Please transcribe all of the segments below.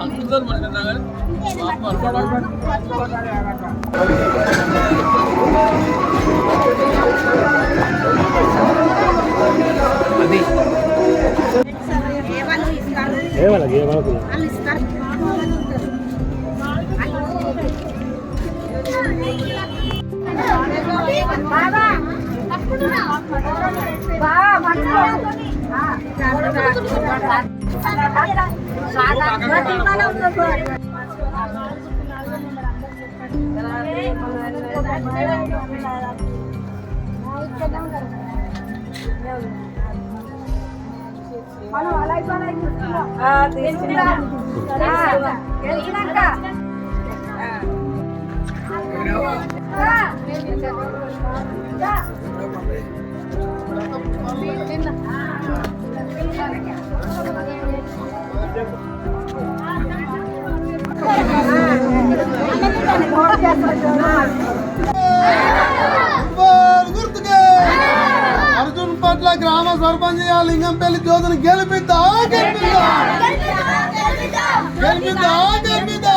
అందరు పడుతున్నారు పాప బాగా పడుతున్నా కానీ పాప గుర్తుకే అర్జున్ పట్ల గ్రామ సర్పంచ్ లింగంపల్లి జ్యోతిని గెలిపిద్దా? గెలిపిద్దా? గెలిపిద్దా? గెలిపిద్దా?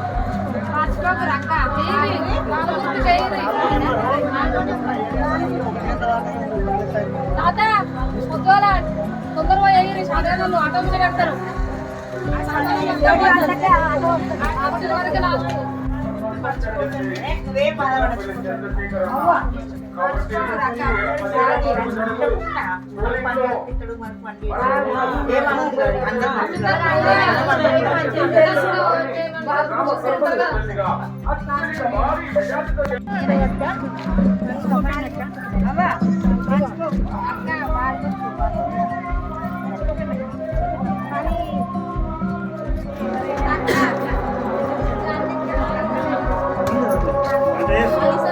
తాత పొద్దుగాల తొందరగా ఎగిరి సాధారణ ఆటో మీద కడతారు వరకు లాస్ట్ నువ్వేం అంటే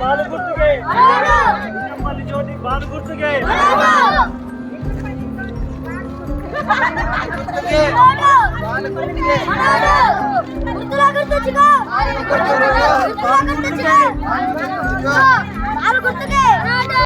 బాలు గుర్తుకే. జ్యోతి బాలు గుర్తుకే సాయో ఓ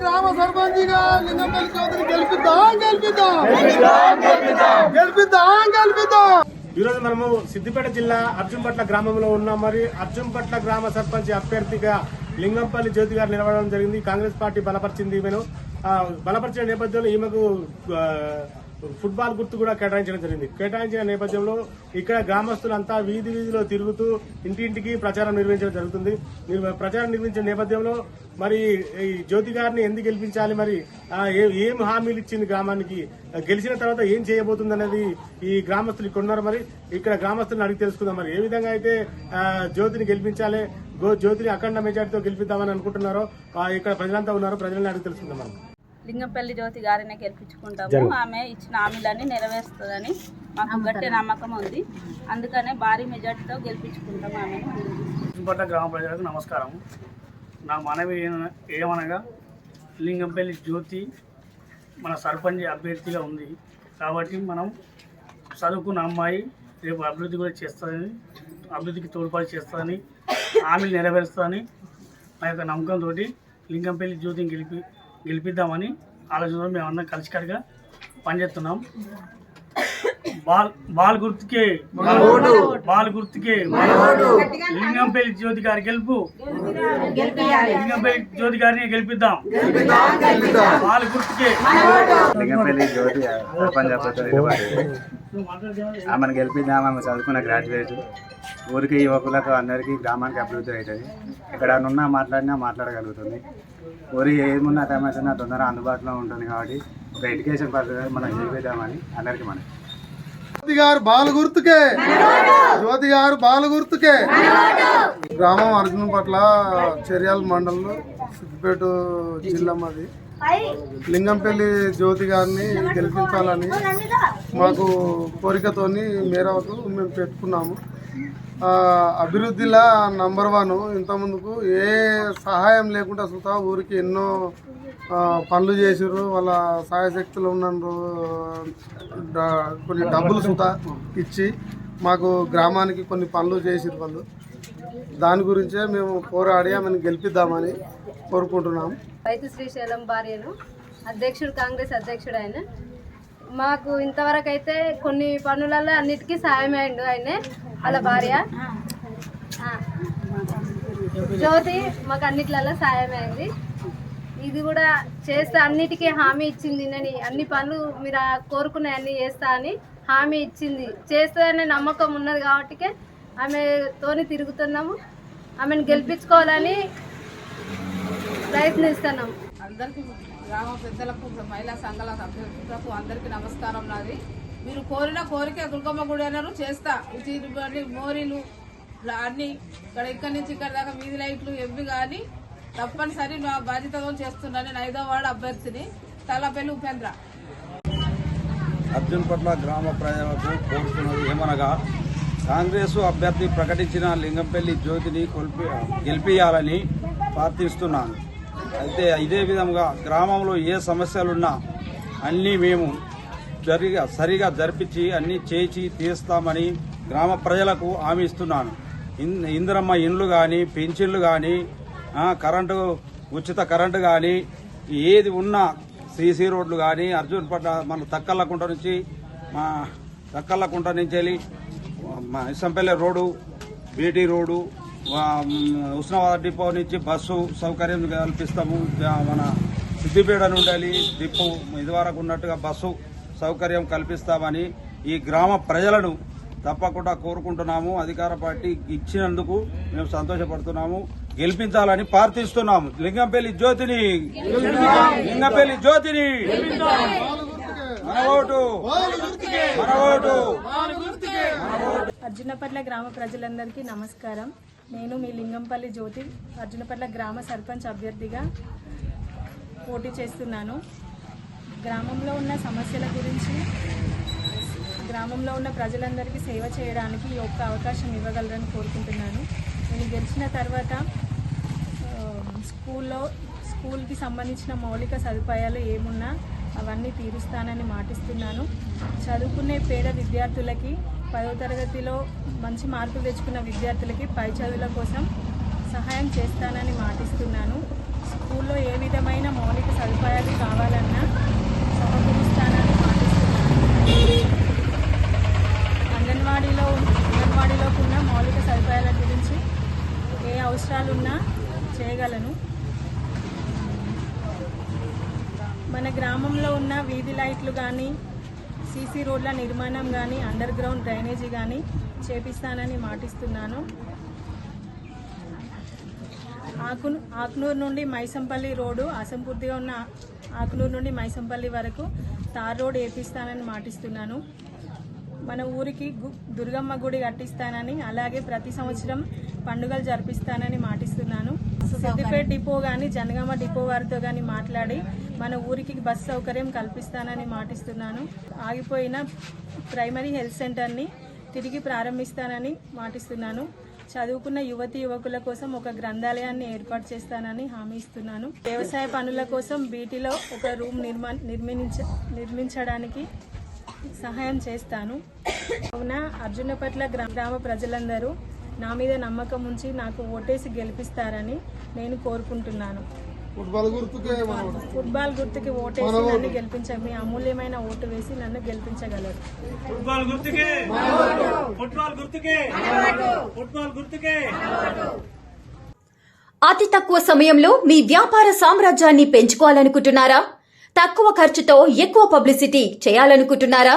గ్రామ సర్పంచ్గా లింగంపల్లి జ్యోతిని గెలిపిద్దా గెలిపిద్దా గెలిపిద్దా గెలిపిద్దా ఈరోజు మనము సిద్దిపేట జిల్లా అర్జున్పట్ల గ్రామంలో ఉన్నాం. మరి అర్జున్పట్ల గ్రామ సర్పంచ్ అభ్యర్థిగా లింగంపల్లి జ్యోతి గారు నిలవడం జరిగింది. కాంగ్రెస్ పార్టీ బలపరిచింది ఈమెను. బలపరిచిన నేపథ్యంలో ఈమెకు ఫుట్బాల్ గుర్తు కూడా కేటాయించడం జరిగింది. కేటాయించిన నేపథ్యంలో ఇక్కడ గ్రామస్తులంతా వీధి వీధిలో తిరుగుతూ ఇంటింటికి ప్రచారం నిర్వహించడం జరుగుతుంది. ప్రచారం నిర్వహించిన నేపథ్యంలో మరి ఈ జ్యోతి గారిని ఎందుకు గెలిపించాలి మరి? ఏం హామీలు ఇచ్చింది గ్రామానికి? గెలిచిన తర్వాత ఏం చేయబోతుంది అనేది ఈ గ్రామస్తులు ఇక్కడ ఉన్నారు మరి. ఇక్కడ గ్రామస్తులను అడిగి తెలుసుకుందాం మరి. ఏ విధంగా అయితే జ్యోతిని గెలిపించాలి గో జ్యోతిని అఖండ మెజార్టీతో గెలిపిద్దామని అనుకుంటున్నారో ఇక్కడ ప్రజలంతా ఉన్నారు. ప్రజలను అడిగి తెలుసుకుందాం మనం లింగంపల్లి జ్యోతి గారినే గెలిపించుకుంటాము. ఆమె ఇచ్చిన హామీలన్నీ నెరవేరుస్తుందని మాకు గట్టి నమ్మకం ఉంది. అందుకనే భారీ మెజార్టీతో గెలిపించుకుంటాం ఆమెను. గ్రామ ప్రజలకు నమస్కారం. నా మనవి ఏమనగా లింగంపల్లి జ్యోతి మన సర్పంచ్ అభ్యర్థిగా ఉంది. కాబట్టి మనం చదువుకున్న అమ్మాయి రేపు అభివృద్ధి కూడా చేస్తుందని అభివృద్ధికి తోడ్పాటు చేస్తుందని హామీలు నెరవేరుస్తుందని నా యొక్క నమ్మకంతో లింగంపల్లి జ్యోతిని గెలిపి గెలిపిద్దామని ఆలోచనలో మేమందరం కలిసికట్టుగా పనిచేస్తున్నాం. బాల్ బాల్ గుర్తుకే బాల్ గుర్తుకే లింగంపల్లి జ్యోతి గారి గెలుపు. లింగంపల్లి జ్యోతి గారిని గెలిపిద్దాం. బాల్ గుర్తుకే. లింగంపల్లి జ్యోతి ఆమెను గెలిపిద్దాం ఆమె చదువుకున్న గ్రాడ్యుయేట్. ఊరికి యువకులకు అందరికీ గ్రామానికి అభివృద్ధి అవుతుంది. ఎక్కడ ఉన్నా మాట్లాడినా మాట్లాడగలుగుతుంది. ఊరికి ఏమున్నా సమస్య తొందర అందుబాటులో ఉంటుంది కాబట్టి ఒక ఎడ్యుకేషన్ పద్ధతి మనం గెలిపిద్దామని అందరికీ మనం జ్యోతి గారు బాల గుర్తుకే. జ్యోతి గారు బాల గుర్తుకే. గ్రామం అర్జున్ పట్ల చర్యాల మండలంలో సిద్దిపేట జిల్లా మాది. లింగంపల్లి జ్యోతి గారిని గెలిపించాలని మాకు కోరికతోని మేరకు మేము పెట్టుకున్నాము. అభివృద్ధిలా నంబర్ వన్ ఇంతకుముందుకు ఏ సహాయం లేకుండా సుతా ఊరికి ఎన్నో పనులు చేసిర్రు. వాళ్ళ సహాయశక్తులు ఉన్నారు కొన్ని డబ్బులు సుతా ఇచ్చి మాకు గ్రామానికి కొన్ని పనులు చేసిర్రు వాళ్ళు. దాని గురించే మేము పోరాడి ఆమెను గెలిపిద్దామని కోరుకుంటున్నాం రైతు శ్రీశైలం భార్యను అధ్యక్షుడు కాంగ్రెస్ అధ్యక్షుడు ఆయన మాకు ఇంతవరకు అయితే కొన్ని పనులలో అన్నిటికీ సాయం అయిండు ఆయనే. వాళ్ళ భార్య. జ్యోతి మాకు అన్నిట్లలో సాయం అయింది. ఇది కూడా చేస్తా అన్నిటికీ హామీ ఇచ్చింది నేను. అన్ని పనులు మీరు ఆ కోరుకునే అన్ని చేస్తా అని హామీ ఇచ్చింది. చేస్తుందనే నమ్మకం ఉన్నది కాబట్టి ఆమెతోని తిరుగుతున్నాము. ఆమెను గెలిపించుకోవాలని ప్రయత్నిస్తున్నాం అందరికీ గ్రామ పెద్దలకు మహిళా సంఘాల సభ్యులకు అందరికీ నమస్కారం నాది. మీరు కోరిన కోరిక దుర్గమ్మ గుడి అన్నారు చేస్తా. ఇటు మోరీలు అన్ని ఇక్కడ ఇక్కడి నుంచి ఇక్కడ దాకా వీధి లైట్లు ఎవ్వి కానీ తప్పనిసరి నా బాధ్యతగా చేస్తున్నాను నేను ఐదో వార్డు అభ్యర్థిని. తలపల్లి ఉపేంద్ర. అర్జున్ పట్ల గ్రామ ప్రజలకు కోరుతున్నది ఏమనగా కాంగ్రెస్ అభ్యర్థి ప్రకటించిన లింగంపల్లి జ్యోతిని కొల్పి గెలిపియాలని ప్రార్థిస్తున్నాను. అయితే ఇదే విధంగా గ్రామంలో ఏ సమస్యలున్నా అన్నీ మేము జరిగా సరిగా జరిపించి అన్నీ చేసి తీస్తామని గ్రామ ప్రజలకు హామీ ఇస్తున్నాను. ఇన్- ఇందిరమ్మ ఇండ్లు కానీ పెన్షన్లు కానీ కరెంటు ఉచిత కరెంటు కానీ ఏది ఉన్నా సీసీ రోడ్లు కానీ అర్జున్ పట్ల మన తక్కల్లకుంట నుంచి మా తక్కల్లకుంట నుంచి వెళ్ళి మా ఇసంపల్లె రోడ్డు బీటీ రోడ్డు ఉష్ణవాద ఉస్నాబాద్ డిపో నుంచి బస్సు సౌకర్యం కల్పిస్తాము. మన సిద్దిపేట నుండి డిపో ఇది వరకు ఉన్నట్టుగా బస్సు సౌకర్యం కల్పిస్తామని ఈ గ్రామ ప్రజలను తప్పకుండా కోరుకుంటున్నాము. అధికార పార్టీ ఇచ్చినందుకు మేము సంతోషపడుతున్నాము. గెలిపించాలని ప్రార్థిస్తున్నాము. లింగంపల్లి జ్యోతిని. లింగంపల్లి జ్యోతిని. మన ఓటు. మన ఓటు. అర్జునపట్ల గ్రామ ప్రజలందరికీ నమస్కారం. నేను మీ లింగంపల్లి జ్యోతి అర్జునపట్ల గ్రామ సర్పంచ్ అభ్యర్థిగా పోటీ చేస్తున్నాను. గ్రామంలో ఉన్న సమస్యల గురించి గ్రామంలో ఉన్న ప్రజలందరికీ సేవ చేయడానికి ఈ యొక్క అవకాశం ఇవ్వగలరని కోరుకుంటున్నాను. నేను గెలిచిన తర్వాత స్కూల్లో స్కూల్కి సంబంధించిన మౌలిక సదుపాయాలు ఏమున్నా అవన్నీ తీరుస్తానని మాటిస్తున్నాను. చదువుకునే పేద విద్యార్థులకి పదో తరగతిలో మంచి మార్కులు తెచ్చుకున్న విద్యార్థులకి పై చదువుల కోసం సహాయం చేస్తానని మాటిస్తున్నాను. స్కూల్లో ఏ విధమైన మౌలిక సదుపాయాలు కావాలని సమకూరుస్తానని మాటిస్తున్నాను అంగన్వాడీలో అంగన్వాడీలోకి ఉన్న మౌలిక సదుపాయాల గురించి ఏ అవసరాలున్నా చేయగలను. మన గ్రామంలో ఉన్న వీధి లైట్లు కానీ సీసీ రోడ్ల నిర్మాణం కానీ అండర్ గ్రౌండ్ డ్రైనేజీ కానీ చేపిస్తానని మాటిస్తున్నాను. ఆకు ఆకునూరు నుండి మైసంపల్లి రోడ్డు అసంపూర్తిగా ఉన్న ఆకునూరు నుండి మైసంపల్లి వరకు తార్ రోడ్ వేపిస్తానని మాటిస్తున్నాను. మన ఊరికి గు- దుర్గమ్మ గుడి కట్టిస్తానని అలాగే ప్రతి సంవత్సరం పండుగలు జరిపిస్తానని మాటిస్తున్నాను. సిద్దిపేట డిపో కానీ జనగామ డిపో వారితో కానీ మాట్లాడి మన ఊరికి బస్ సౌకర్యం కల్పిస్తానని మాటిస్తున్నాను. ఆగిపోయిన ప్రైమరీ హెల్త్ సెంటర్ని తిరిగి ప్రారంభిస్తానని మాటిస్తున్నాను. చదువుకున్న యువతి యువకుల కోసం ఒక గ్రంథాలయాన్ని ఏర్పాటు చేస్తానని హామీ ఇస్తున్నాను. వ్యవసాయ పనుల కోసం బీటీలో ఒక రూమ్ నిర్మా నిర్మించ నిర్మించడానికి సహాయం చేస్తాను. కావున అర్జునపట్ల గ్రా- గ్రామ ప్రజలందరూ నా మీద నమ్మకం ఉంచి నాకు ఓటేసి గెలిపిస్తారని నేను కోరుకుంటున్నాను. ఫుట్బాల్ గుర్తుకే ఓటేసి నన్ను గెలిపించ మీ అమూల్యమైన ఓటు వేసి నన్ను గెలిపించగలరు. ఫుట్బాల్ గుర్తుకే. ఫుట్బాల్ గుర్తుకే. ఫుట్బాల్ గుర్తుకే. అతి తక్కువ సమయంలో మీ వ్యాపార సామ్రాజ్యాన్ని పెంచుకోవాలనుకుంటున్నారా? తక్కువ ఖర్చుతో ఎక్కువ పబ్లిసిటీ చేయాలనుకుంటున్నారా?